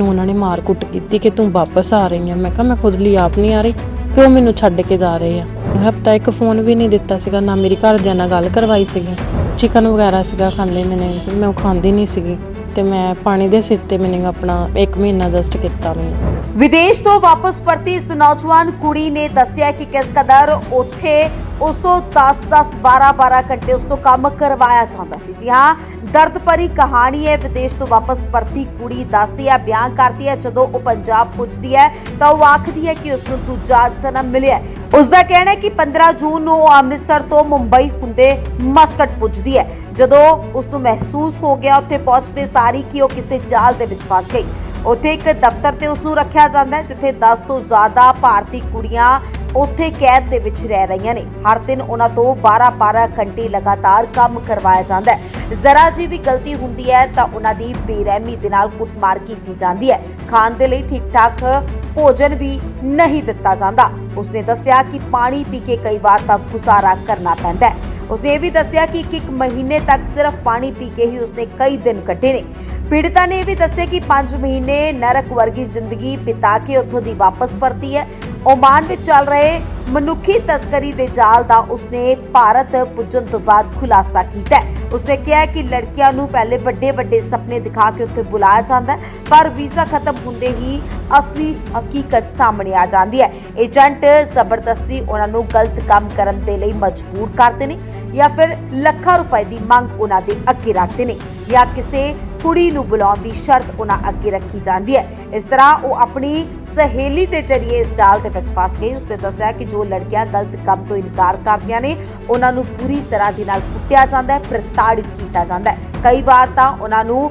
ਮੈਨੂੰ ਉਹਨਾਂ ਨੇ ਮਾਰ ਕੁੱਟ ਕੀਤੀ ਕਿ ਤੂੰ ਵਾਪਸ ਆ ਰਹੀ ਹੈ ਮੈਂ ਕਿਹਾ, ਮੈਂ ਖੁਦ ਲਈ ਆਪ ਨਹੀਂ ਆ ਰਹੀ। ਕਿਉਂ ਮੈਨੂੰ ਛੱਡ ਕੇ ਜਾ ਰਹੇ ਆ? ਹਫਤਾ ਇੱਕ ਫੋਨ ਵੀ ਨਹੀਂ ਦਿੱਤਾ ਸੀਗਾ, ਨਾ ਮੇਰੀ ਘਰਦਿਆਂ ਨਾਲ ਗੱਲ ਕਰਵਾਈ ਸੀਗੀ। ਚਿਕਨ ਵਗੈਰਾ ਸੀਗਾ ਖਾਂਦੇ ਮੈਨੇ, ਮੈਂ ਉਹ ਖਾਂਦੀ ਨਹੀਂ ਸੀਗੀ। ਤੇ ਮੈਂ ਪਾਣੀ ਦੇ ਸਿਰ ਤੇ ਮੈਨੇ ਆਪਣਾ 1 ਮਹੀਨਾ ਜਸਟ ਕੀਤਾ ਮੈਨੂੰ। ਵਿਦੇਸ਼ ਤੋਂ ਵਾਪਸ ਪਰਤੀ ਇਸ ਨੌਜਵਾਨ ਕੁੜੀ ਨੇ ਦੱਸਿਆ ਕਿ ਕਿਸ ਕਦਰ ਉੱਥੇ ਉਸ ਤੋਂ 10-10 12-12 ਘੰਟੇ ਉਸ ਤੋਂ ਕੰਮ ਕਰਵਾਇਆ ਜਾਂਦਾ ਸੀ। ਜੀ ਹਾਂ, ਦਰਦ ਭਰੀ ਕਹਾਣੀ ਹੈ, ਵਿਦੇਸ਼ ਤੋਂ ਵਾਪਸ ਪਰਤੀ ਕੁੜੀ ਦੱਸਦੀ ਹੈ, ਬਿਆਨ ਕਰਦੀ ਹੈ, ਜਦੋਂ ਉਹ ਪੰਜਾਬ ਪੁੱਜਦੀ ਹੈ ਤਾਂ ਉਹ ਆਖਦੀ ਹੈ ਕਿ ਉਸ ਨੂੰ ਦੂਜਾ ਜਨਮ ਮਿਲਿਆ ਉਸ ਦਾ ਕਹਿਣਾ ਹੈ ਕਿ 15 ਜੂਨ ਨੂੰ ਉਹ ਅੰਮ੍ਰਿਤਸਰ ਤੋਂ ਮੁੰਬਈ ਹੁੰਦੇ ਮਸਕਟ ਪੁੱਜਦੀ ਹੈ। ਜਦੋਂ ਉਸ ਨੂੰ ਮਹਿਸੂਸ ਹੋ ਗਿਆ, ਉੱਥੇ ਪਹੁੰਚਦੇ ਸਾਰੀ ਕਿ ਉਹ ਕਿਸੇ ਜਾਲ ਦੇ ਵਿੱਚ ਫਸ ਗਈ। ਉੱਥੇ ਇੱਕ ਦਫ਼ਤਰ ਤੇ ਉਸ ਨੂੰ ਰੱਖਿਆ ਜਾਂਦਾ ਹੈ, ਜਿੱਥੇ 10 ਤੋਂ ਜ਼ਿਆਦਾ ਭਾਰਤੀ ਕੁੜੀਆਂ ਉੱਥੇ ਕੈਦ ਦੇ ਵਿੱਚ ਰਹਿ ਰਹੀਆਂ ਨੇ। ਹਰ ਦਿਨ ਉਹਨਾਂ ਤੋਂ 12-12 ਘੰਟੇ ਲਗਾਤਾਰ ਕੰਮ ਕਰਵਾਇਆ ਜਾਂਦਾ ਹੈ। ਜ਼ਰਾ ਜੀ ਵੀ ਗਲਤੀ ਹੁੰਦੀ ਹੈ ਤਾਂ ਉਹਨਾਂ ਦੀ ਬੇਰਹਿਮੀ ਦੇ ਨਾਲ ਕੁੱਟਮਾਰ ਕੀਤੀ ਜਾਂਦੀ ਹੈ। ਖਾਣ ਦੇ ਲਈ ਠੀਕ-ਠਾਕ ਭੋਜਨ ਵੀ ਨਹੀਂ ਦਿੱਤਾ ਜਾਂਦਾ। ਉਸਨੇ ਦੱਸਿਆ ਕਿ ਪਾਣੀ ਪੀ ਕੇ ਕਈ ਵਾਰ ਤਾਂ ਗੁਜ਼ਾਰਾ ਕਰਨਾ ਪੈਂਦਾ ਹੈ। ਉਸਨੇ ਇਹ ਵੀ ਦੱਸਿਆ ਕਿ ਇੱਕ ਇੱਕ ਮਹੀਨੇ ਤੱਕ ਸਿਰਫ ਪਾਣੀ ਪੀ ਕੇ ਹੀ ਉਸਨੇ ਕਈ ਦਿਨ ਕੱਢੇ ਨੇ। ਪੀੜਤਾ ਨੇ ਇਹ ਵੀ ਦੱਸਿਆ ਕਿ 5 ਮਹੀਨੇ ਨਰਕ ਵਰਗੀ ਜ਼ਿੰਦਗੀ ਬਿਤਾ ਕੇ ਉੱਥੋਂ ਦੀ ਵਾਪਸ ਪਰਤੀ ਹੈ। ਓਮਾਨ ਵਿੱਚ ਚੱਲ ਰਹੇ ਮਨੁੱਖੀ ਤਸਕਰੀ ਦੇ ਜਾਲ ਦਾ ਉਸਨੇ ਭਾਰਤ ਪੁੱਜਣ ਤੋਂ ਬਾਅਦ ਖੁਲਾਸਾ ਕੀਤਾ ਹੈ। ਉਸਨੇ ਕਿਹਾ ਕਿ ਲੜਕੀਆਂ ਨੂੰ ਪਹਿਲੇ ਵੱਡੇ ਵੱਡੇ ਸੁਪਨੇ ਦਿਖਾ ਕੇ ਉੱਥੇ ਬੁਲਾਇਆ ਜਾਂਦਾ ਹੈ, ਪਰ ਵੀਜ਼ਾ ਖਤਮ ਹੁੰਦੇ ਹੀ ਅਸਲੀ ਹਕੀਕਤ ਸਾਹਮਣੇ ਆ ਜਾਂਦੀ ਹੈ। ਏਜੰਟ ਜ਼ਬਰਦਸਤੀ ਉਹਨਾਂ ਨੂੰ ਗਲਤ ਕੰਮ ਕਰਨ ਦੇ ਲਈ ਮਜਬੂਰ ਕਰਦੇ ਨੇ ਜਾਂ ਫਿਰ ਲੱਖਾਂ ਰੁਪਏ ਦੀ ਮੰਗ ਉਹਨਾਂ ਦੇ ਅੱਗੇ ਰੱਖਦੇ ਨੇ ਜਾਂ ਕਿਸੇ ਕੁੜੀ ਨੂੰ ਬੁਲਾਉਣ ਦੀ ਸ਼ਰਤ ਉਹਨਾਂ ਅੱਗੇ ਰੱਖੀ ਜਾਂਦੀ ਹੈ। ਇਸ ਤਰ੍ਹਾਂ ਉਹ ਆਪਣੀ ਸਹੇਲੀ ਦੇ ਜ਼ਰੀਏ ਇਸ ਜਾਲ ਦੇ ਵਿੱਚ ਫਸ ਗਈ। ਉਸਨੇ ਦੱਸਿਆ ਕਿ ਜੋ ਲੜਕੀਆਂ ਗਲਤ ਕੰਮ ਤੋਂ ਇਨਕਾਰ ਕਰਦੀਆਂ ਨੇ, ਉਹਨਾਂ ਨੂੰ ਪੂਰੀ ਤਰ੍ਹਾਂ ਦੇ ਨਾਲ ਕੁੱਟਿਆ ਜਾਂਦਾ ਹੈ, ਪ੍ਰਤਾੜਿਤ ਕੀਤਾ ਜਾਂਦਾ ਹੈ। ਕਈ ਵਾਰ ਤਾਂ ਉਹਨਾਂ ਨੂੰ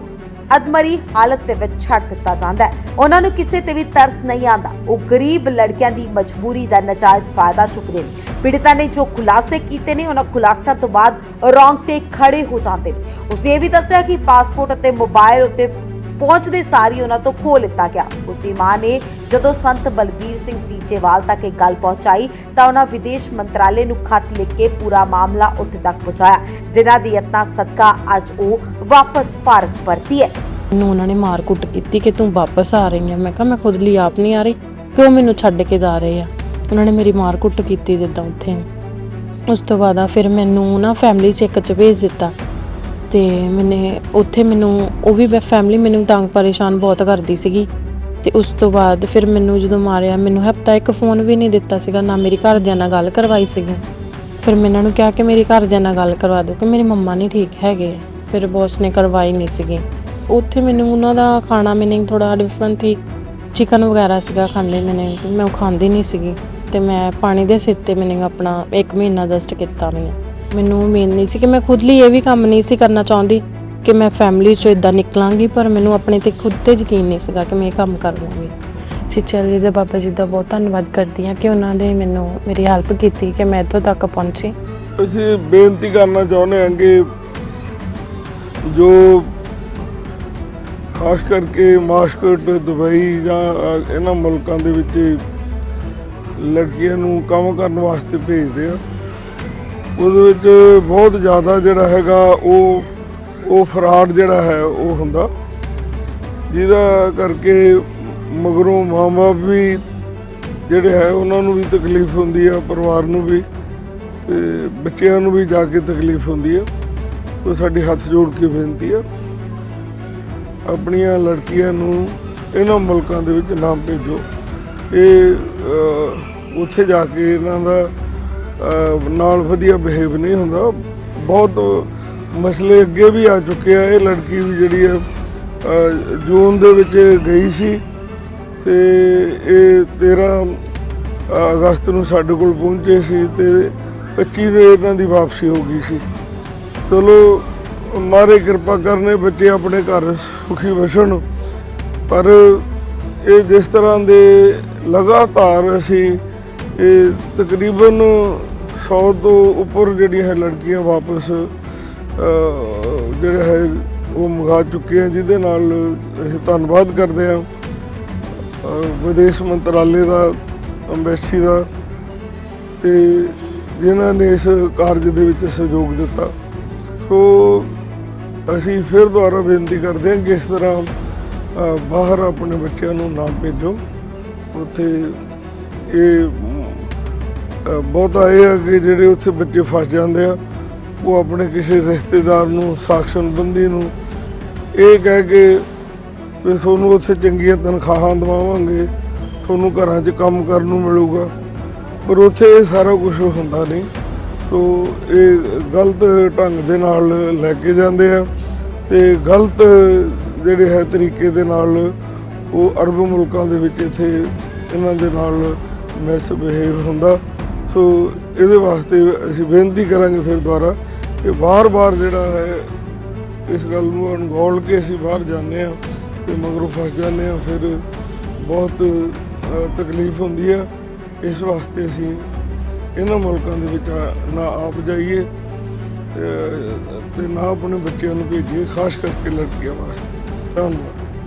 ਅਦਮਰੀ ਹਾਲਤ ਦੇ ਵਿੱਚ ਛੱਡ ਦਿੱਤਾ ਜਾਂਦਾ ਹੈ। ਉਹਨਾਂ ਨੂੰ ਕਿਸੇ ਤੇ ਵੀ ਤਰਸ ਨਹੀਂ ਆਉਂਦਾ। ਉਹ ਗਰੀਬ ਲੜਕਿਆਂ ਦੀ ਮਜਬੂਰੀ ਦਾ ਨਜਾਇਜ਼ ਫਾਇਦਾ ਚੁੱਕਦੇ ਨੇ। ਪੀੜਤਾ ਨੇ ਜੋ ਖੁਲਾਸੇ ਕੀਤੇ ਨੇ, ਉਹਨਾਂ ਖੁਲਾਸਿਆਂ ਤੋਂ ਬਾਅਦ ਰੌਂਗਟੇ ਖੜੇ ਹੋ ਜਾਂਦੇ ਨੇ। ਉਸਨੇ ਇਹ ਵੀ ਦੱਸਿਆ ਕਿ ਪਾਸਪੋਰਟ ਅਤੇ ਮੋਬਾਈਲ ਉੱਤੇ ਪਹੁੰਚਦੇ ਸਾਰੀ ਉਹਨਾਂ ਤੋਂ ਖੋ ਲਿੱਤਾ ਗਿਆ। ਉਸਦੀ ਮਾਂ ਨੇ ਜਦੋਂ ਸੰਤ ਬਲਬੀਰ ਸਿੰਘ ਸੀਚੇਵਾਲ ਤੱਕ ਇਹ ਗੱਲ ਪਹੁੰਚਾਈ, ਤਾਂ ਉਹਨਾਂ ਵਿਦੇਸ਼ ਮੰਤਰਾਲੇ ਨੂੰ ਖਤ ਲਿਖ ਕੇ ਪੂਰਾ ਮਾਮਲਾ ਉੱਥੇ ਤੱਕ ਪਹੁੰਚਾਇਆ, ਜਿਨ੍ਹਾਂ ਦੀ ਯਤਨਾ ਸਦਕਾ ਅੱਜ ਉਹ ਵਾਪਸ ਭਾਰਤ ਪਰਤੀ ਹੈ। ਮੈਨੂੰ ਉਹਨਾਂ ਨੇ ਮਾਰ ਕੁੱਟ ਕੀਤੀ ਕਿ ਤੂੰ ਵਾਪਸ ਆ ਰਹੀ ਹੈ। ਮੈਂ ਕਿਹਾ, ਮੈਂ ਖੁਦ ਲਈ ਆਪ ਨਹੀਂ ਆ ਰਹੀ। ਕਿਉਂ ਮੈਨੂੰ ਛੱਡ ਕੇ ਜਾ ਰਹੇ ਆ? ਉਹਨਾਂ ਨੇ ਮੇਰੀ ਮਾਰ ਕੁੱਟ ਕੀਤੀ ਜਿੱਦਾਂ ਉੱਥੇ। ਉਸ ਤੋਂ ਬਾਅਦ ਆ ਫਿਰ ਮੈਨੂੰ ਨਾ ਫੈਮਿਲੀ ਚੈੱਕ ਚ ਭੇਜ ਦਿੱਤਾ। ਤੇ ਮੈਨੇ ਉੱਥੇ ਮੈਨੂੰ, ਉਹ ਵੀ ਫੈਮਿਲੀ ਮੈਨੂੰ ਤੰਗ ਪਰੇਸ਼ਾਨ ਬਹੁਤ ਕਰਦੀ ਸੀਗੀ। ਤੇ ਉਸ ਤੋਂ ਬਾਅਦ ਫਿਰ ਮੈਨੂੰ ਜਦੋਂ ਮਾਰਿਆ, ਮੈਨੂੰ ਹਫਤਾ ਇੱਕ ਫੋਨ ਵੀ ਨਹੀਂ ਦਿੱਤਾ ਸੀਗਾ, ਨਾ ਮੇਰੀ ਘਰਦਿਆਂ ਨਾਲ ਗੱਲ ਕਰਵਾਈ ਸੀਗੀ। ਫਿਰ ਮੈਂ ਇਹਨਾਂ ਨੂੰ ਕਿਹਾ ਕਿ ਮੇਰੀ ਘਰਦਿਆਂ ਨਾਲ ਗੱਲ ਕਰਵਾ ਦਿਓ, ਕਿ ਮੇਰੀ ਮੰਮਾ ਨਹੀਂ ਠੀਕ ਹੈਗੇ। ਫਿਰ ਬੌਸ ਨੇ ਕਰਵਾਈ ਨਹੀਂ ਸੀਗੀ। ਉੱਥੇ ਮੈਨੂੰ ਉਹਨਾਂ ਦਾ ਖਾਣਾ ਮੀਨਿੰਗ ਥੋੜਾ ਡਿਫਰੈਂਟ ਸੀ ਚਿਕਨ ਵਗੈਰਾ ਸੀਗਾ ਖਾਂਦੇ ਮੈਨੇ, ਮੈਂ ਉਹ ਖਾਂਦੀ ਨਹੀਂ ਸੀਗੀ ਤੇ ਮੈਂ ਪਾਣੀ ਦੇ ਸਿਰ ਤੇ ਮੀਨਿੰਗ ਆਪਣਾ 1 ਮਹੀਨਾ ਜਸਟ ਕੀਤਾ ਮੈਨੇ। ਮੈਨੂੰ ਉਮੀਦ ਨਹੀਂ ਸੀ ਕਿ ਮੈਂ ਖੁਦ ਲਈ ਇਹ ਵੀ ਕੰਮ ਨਹੀਂ ਸੀ ਕਰਨਾ ਚਾਹੁੰਦੀ ਕਿ ਮੈਂ ਫੈਮਿਲੀ ਚੋਂ ਇਦਾਂ ਨਿਕਲਾਂਗੀ, ਪਰ ਮੈਨੂੰ ਆਪਣੇ ਤੇ ਖੁਦ ਤੇ ਯਕੀਨ ਨਹੀਂ ਸੀਗਾ ਕਿ ਮੈਂ ਇਹ ਕੰਮ ਕਰ ਲਵਾਂਗੀ। ਸਿੱਚਰ ਜੀ ਦੇ ਬਾਬਾ ਜੀ ਦਾ ਬਹੁਤ ਧੰਨਵਾਦ ਕਰਦੀ ਹਾਂ ਕਿ ਉਹਨਾਂ ਨੇ ਮੈਨੂੰ ਮੇਰੀ ਹੈਲਪ ਕੀਤੀ ਕਿ ਮੈਂ ਇੱਥੋਂ ਤੱਕ ਪਹੁੰਚੀ। ਅਸੀਂ ਬੇਨਤੀ ਕਰਨਾ ਚਾਹੁੰਦੇ ਹਾਂ ਕਿ ਜੋ ਖਾਸ ਕਰਕੇ ਮਾਸਕਟ, ਦੁਬਈ ਜਾਂ ਇਹਨਾਂ ਮੁਲਕਾਂ ਦੇ ਵਿੱਚ ਲੜਕੀਆਂ ਨੂੰ ਕੰਮ ਕਰਨ ਵਾਸਤੇ ਭੇਜਦੇ ਆ। ਉਹਦੇ ਵਿੱਚ ਬਹੁਤ ਜ਼ਿਆਦਾ ਜਿਹੜਾ ਹੈਗਾ ਉਹ ਉਹ ਫਰਾਡ ਜਿਹੜਾ ਹੈ, ਉਹ ਹੁੰਦਾ। ਜਿਹਦਾ ਕਰਕੇ ਮਗਰੋਂ ਮਾਂ-ਬਾਪ ਵੀ ਜਿਹੜੇ ਹੈ, ਉਹਨਾਂ ਨੂੰ ਵੀ ਤਕਲੀਫ ਹੁੰਦੀ ਆ, ਪਰਿਵਾਰ ਨੂੰ ਵੀ, ਤੇ ਬੱਚਿਆਂ ਨੂੰ ਵੀ ਜਾ ਕੇ ਤਕਲੀਫ ਹੁੰਦੀ ਆ। ਉਹ ਸਾਡੀ ਹੱਥ ਜੋੜ ਕੇ ਬੇਨਤੀ ਆ। ਆਪਣੀਆਂ ਲੜਕੀਆਂ ਨੂੰ ਇਹਨਾਂ ਮੁਲਕਾਂ ਦੇ ਵਿੱਚ ਨਾ ਭੇਜੋ। ਇਹ ਉੱਥੇ ਜਾ ਕੇ ਇਹਨਾਂ ਦਾ ਨਾਲ ਵਧੀਆ ਬਿਹੇਵ ਨਹੀਂ ਹੁੰਦਾ। ਬਹੁਤ ਮਸਲੇ ਅੱਗੇ ਵੀ ਆ ਚੁੱਕੇ ਆ। ਇਹ ਲੜਕੀ ਵੀ ਜਿਹੜੀ ਆ ਜੂਨ ਦੇ ਵਿੱਚ ਗਈ ਸੀ ਤੇ ਇਹ 13 ਅਗਸਤ ਨੂੰ ਸਾਡੇ ਕੋਲ ਪਹੁੰਚੇ ਸੀ ਤੇ 25 ਨੂੰ ਇਹਨਾਂ ਦੀ ਵਾਪਸੀ ਹੋ ਗਈ ਸੀ। ਚਲੋ, ਮਾਰੇ ਕਿਰਪਾ ਕਰਨੇ ਬੱਚੇ ਆਪਣੇ ਘਰ ਸੁਖੀ ਵਸਣ। ਪਰ ਇਹ ਜਿਸ ਤਰ੍ਹਾਂ ਦੇ ਲਗਾਤਾਰ ਅਸੀਂ ਇਹ ਤਕਰੀਬਨ 100 ਤੋਂ ਉੱਪਰ ਜਿਹੜੀਆਂ ਹੈ ਲੜਕੀਆਂ ਵਾਪਸ ਜਿਹੜਾ ਹੈ, ਉਹ ਮੰਗਾ ਚੁੱਕੇ ਆ ਜਿਹਦੇ ਨਾਲ ਅਸੀਂ ਧੰਨਵਾਦ ਕਰਦੇ ਹਾਂ। ਵਿਦੇਸ਼ ਮੰਤਰਾਲੇ ਦਾ ਅੰਬੈਸੀ ਦਾ, ਤੇ ਜਿਨ੍ਹਾਂ ਨੇ ਇਸ ਕਾਰਜ ਦੇ ਵਿੱਚ ਸਹਿਯੋਗ ਦਿੱਤਾ। ਸੋ ਅਸੀਂ ਫਿਰ ਦੁਬਾਰਾ ਬੇਨਤੀ ਕਰਦੇ ਹਾਂ ਕਿ ਇਸ ਤਰ੍ਹਾਂ ਬਾਹਰ ਆਪਣੇ ਬੱਚਿਆਂ ਨੂੰ ਨਾ ਭੇਜੋ। ਉੱਥੇ ਇਹ ਬਹੁਤਾ ਇਹ ਆ ਕਿ ਜਿਹੜੇ ਉੱਥੇ ਬੱਚੇ ਫਸ ਜਾਂਦੇ ਆ, ਉਹ ਆਪਣੇ ਕਿਸੇ ਰਿਸ਼ਤੇਦਾਰ ਨੂੰ, ਸਾਖ ਸੰਬੰਧੀ ਨੂੰ ਇਹ ਕਹਿ ਕੇ ਵੀ ਤੁਹਾਨੂੰ ਉੱਥੇ ਚੰਗੀਆਂ ਤਨਖਾਹਾਂ ਦਵਾਵਾਂਗੇ, ਤੁਹਾਨੂੰ ਘਰਾਂ 'ਚ ਕੰਮ ਕਰਨ ਨੂੰ ਮਿਲੂਗਾ। ਪਰ ਉੱਥੇ ਇਹ ਸਾਰਾ ਕੁਝ ਹੁੰਦਾ ਨਹੀਂ। ਸੋ ਇਹ ਗਲਤ ਢੰਗ ਦੇ ਨਾਲ ਲੈ ਕੇ ਜਾਂਦੇ ਆ ਤੇ ਗਲਤ ਜਿਹੜੇ ਹੈ ਤਰੀਕੇ ਦੇ ਨਾਲ ਉਹ ਅਰਬ ਮੁਲਕਾਂ ਦੇ ਵਿੱਚ ਇੱਥੇ ਇਹਨਾਂ ਦੇ ਨਾਲ ਮਿਸਬਿਹੇਵ ਹੁੰਦਾ। ਸੋ ਇਹਦੇ ਵਾਸਤੇ ਅਸੀਂ ਬੇਨਤੀ ਕਰਾਂਗੇ ਫਿਰ ਦੁਬਾਰਾ ਕਿ ਵਾਰ ਵਾਰ ਜਿਹੜਾ ਹੈ ਇਸ ਗੱਲ ਨੂੰ ਅਣਗੌਲ ਕੇ ਅਸੀਂ ਬਾਹਰ ਜਾਂਦੇ ਆ ਤੇ ਮਗਰੋਂ ਫਸ ਜਾਂਦੇ ਆ ਫਿਰ ਬਹੁਤ ਤਕਲੀਫ ਹੁੰਦੀ ਆ। ਇਸ ਵਾਸਤੇ ਅਸੀਂ ਇਹਨਾਂ ਮੁਲਕਾਂ ਦੇ ਵਿੱਚ ਨਾ ਆਪ ਜਾਈਏ ਤੇ- ਤੇ ਨਾ ਆਪਣੇ ਬੱਚਿਆਂ ਨੂੰ ਭੇਜੀਏ, ਖਾਸ ਕਰਕੇ ਲੜਕੀਆਂ ਵਾਸਤੇ। ਧੰਨਵਾਦ।